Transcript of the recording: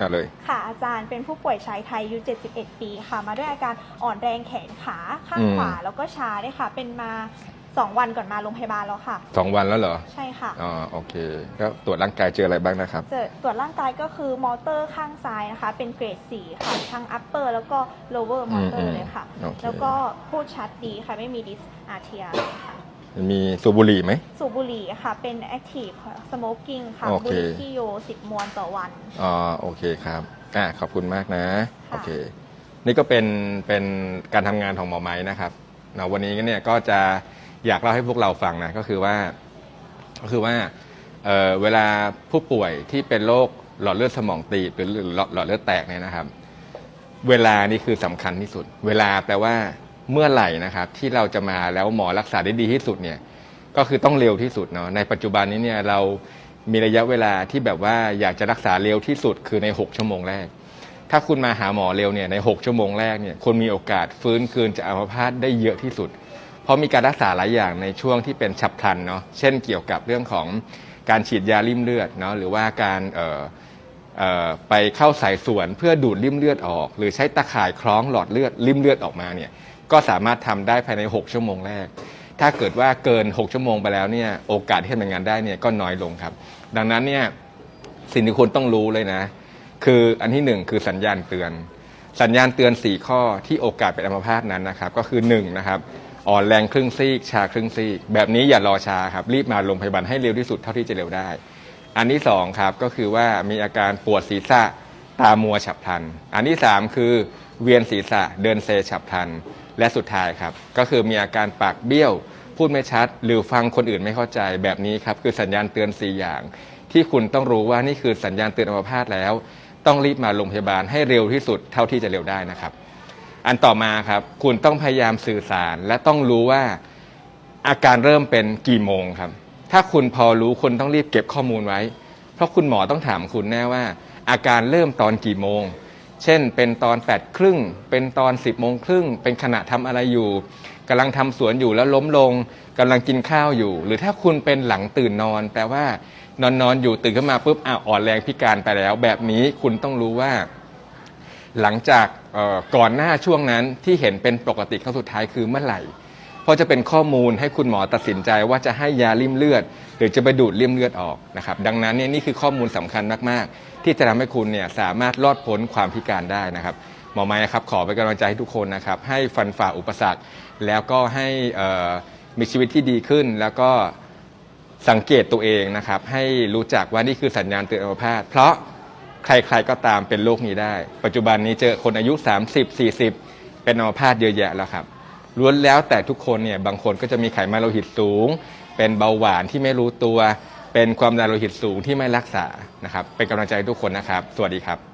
เอาเลย ค่ะอาจารย์เป็นผู้ป่วยชายไทยอายุ 71 ปีค่ะ มาด้วยอาการอ่อนแรงแขนขาข้างอืมขวาแล้วก็ชาด้วยค่ะ เป็นมา2วันก่อนมาโรงพยาบาลแล้วค่ะ สองวันแล้วเหรอ ใช่ค่ะอ๋อโอเคแล้วตรวจร่างกายเจออะไรบ้างนะครับ เจอตรวจร่างกายก็คือมอเตอร์ข้างซ้ายนะคะ เป็นเกรด4ค่ะ ทั้ง upper แล้วก็ lower อืม motor อืมเลยค่ะโอเคแล้วก็พูดชัดดีค่ะ ไม่มีดิสอาเทียค่ะมีสูบบุหรี่ไหมสูบบุ หรี่ค่ะ เป็น active smoking ค่ะโอเค บุหรี่ที่โย10มวนต่อวัน อ๋อโอเคครับอ่าขอบคุณมากนะ ค่ะ โอเค นี่ก็เป็นเป็นการทำงานของหมอไม้นะครับเนาะวันนี้เนี่ยก็จะอยากเล่าให้พวกเราฟังนะก็คือว่าก็คือว่าเอ่อเวลาผู้ป่วยที่เป็นโรคหลอดเลือดสมองตีบหรือหลอดหลอดเลือดแตกเนี่ยนะครับ เวลานี่คือสำคัญที่สุด เวลาแปลว่าเมื่อไหร่นะครับ ที่เราจะมาแล้วหมอรักษาได้ดีที่สุดเนี่ย ก็คือต้องเร็วที่สุดเนาะในปัจจุบันนี้เนี่ยเรามีระยะเวลาที่แบบว่าอยากจะรักษาเร็วที่สุดคือใน 6 ชั่วโมงแรก ถ้าคุณมาหาหมอเร็วเนี่ยใน 6 ชั่วโมงแรกเนี่ยคุณมีโอกาสฟื้นคืนจากอัมพาตได้เยอะที่สุด เพราะมีการรักษาหลายอย่างในช่วงที่เป็นฉับพลันเนาะเช่นเกี่ยวกับเรื่องของการฉีดยาริ่มเลือดเนาะหรือว่าการเไปเข้าสายส่วนเพื่อดูดริ่มเลือดออก หรือใช้ตะข่ายคล้องหลอดเลือดริ่มเลือดออกมาเนี่ยก็สามารถทำได้ภายใน 6 ชั่วโมงแรก ถ้าเกิดว่าเกิน 6 ชั่วโมงไปแล้วเนี่ยโอกาสที่จะทำงานได้เนี่ยก็น้อยลงครับ ดังนั้นเนี่ยสิ่งที่คุณต้องรู้เลยนะ คืออันที่หนึ่งคือสัญญาณเตือน สัญญาณเตือน 4 ข้อที่โอกาสเป็นอัมพาตนั้นนะครับ ก็คือ1นะครับอ่อนแรงครึ่งซีก ชาครึ่งซีก แบบนี้อย่ารอช้าครับรีบมาโรงพยาบาลให้เร็วที่สุดเท่าที่จะเร็วได้ อันที่สองครับก็คือว่ามีอาการปวดศีรษะตามัวฉับพลัน อันที่สามคือเวียนศีรษะเดินเซฉับพลัน และสุดท้ายครับ ก็คือมีอาการปากเบี้ยว พูดไม่ชัด หรือฟังคนอื่นไม่เข้าใจแบบนี้ครับ คือสัญญาณเตือน 4 อย่าง ที่คุณต้องรู้ว่านี่คือสัญญาณเตือนอัมพาตแล้ว ต้องรีบมาโรงพยาบาลให้เร็วที่สุดเท่าที่จะเร็วได้นะครับ อันต่อมาครับคุณต้องพยายามสื่อสาร และต้องรู้ว่าอาการเริ่มเป็นกี่โมงครับ ถ้าคุณพอรู้คุณต้องรีบเก็บข้อมูลไว้ เพราะคุณหมอต้องถามคุณแน่ว่า อาการเริ่มตอนกี่โมง เช่น เป็นตอน8ปดครึ่ง เป็นตอน 10บโมงครึ่ง เป็นขณะทำอะไรอยู่ กำลังทำสวนอยู่แล้วล้มลงกำลังกินข้าวอยู่ หรือถ้าคุณเป็นหลังตื่นนอนแปลว่านอนนอนอยู่ตื่นขึ้นมาปุ๊บอ้าวอ่อนแรงพิการไปแล้ว แบบนี้คุณต้องรู้ว่า หลังจากก่อนหน้าช่วงนั้นที่เห็นเป็นปกติครั้งสุดท้ายคือเมื่อไหร่เพราะจะเป็นข้อมูลให้คุณหมอตัดสินใจว่าจะให้ยาริ่มเลือด หรือจะไปดูดริ่มเลือดออกนะครับ ดังนั้นเนี่ยนี่คือข้อมูลสำคัญมาก ๆ ที่จะทำให้คุณเนี่ยสามารถรอดพ้นความพิการได้นะครับ หมอไม้ครับขอเป็นกำลังใจให้ทุกคนนะครับ ให้ฟันฝ่าอุปสรรค แล้วก็ให้มีชีวิตที่ดีขึ้น แล้วก็สังเกตตัวเองนะครับ ให้รู้จักว่านี่คือสัญญาณเตือนอัมพาตเพราะใครๆก็ตามเป็นโรคนี้ได้ ปัจจุบันนี้เจอคนอายุ 30 40 เป็นอัมพาตเยอะแยะแล้วครับล้วนแล้วแต่ทุกคนเนี่ยบางคนก็จะมีไขมันโลหิตสูง เป็นเบาหวานที่ไม่รู้ตัว เป็นความดันโลหิตสูงที่ไม่รักษานะครับ เป็นกำลังใจให้ทุกคนนะครับ สวัสดีครับ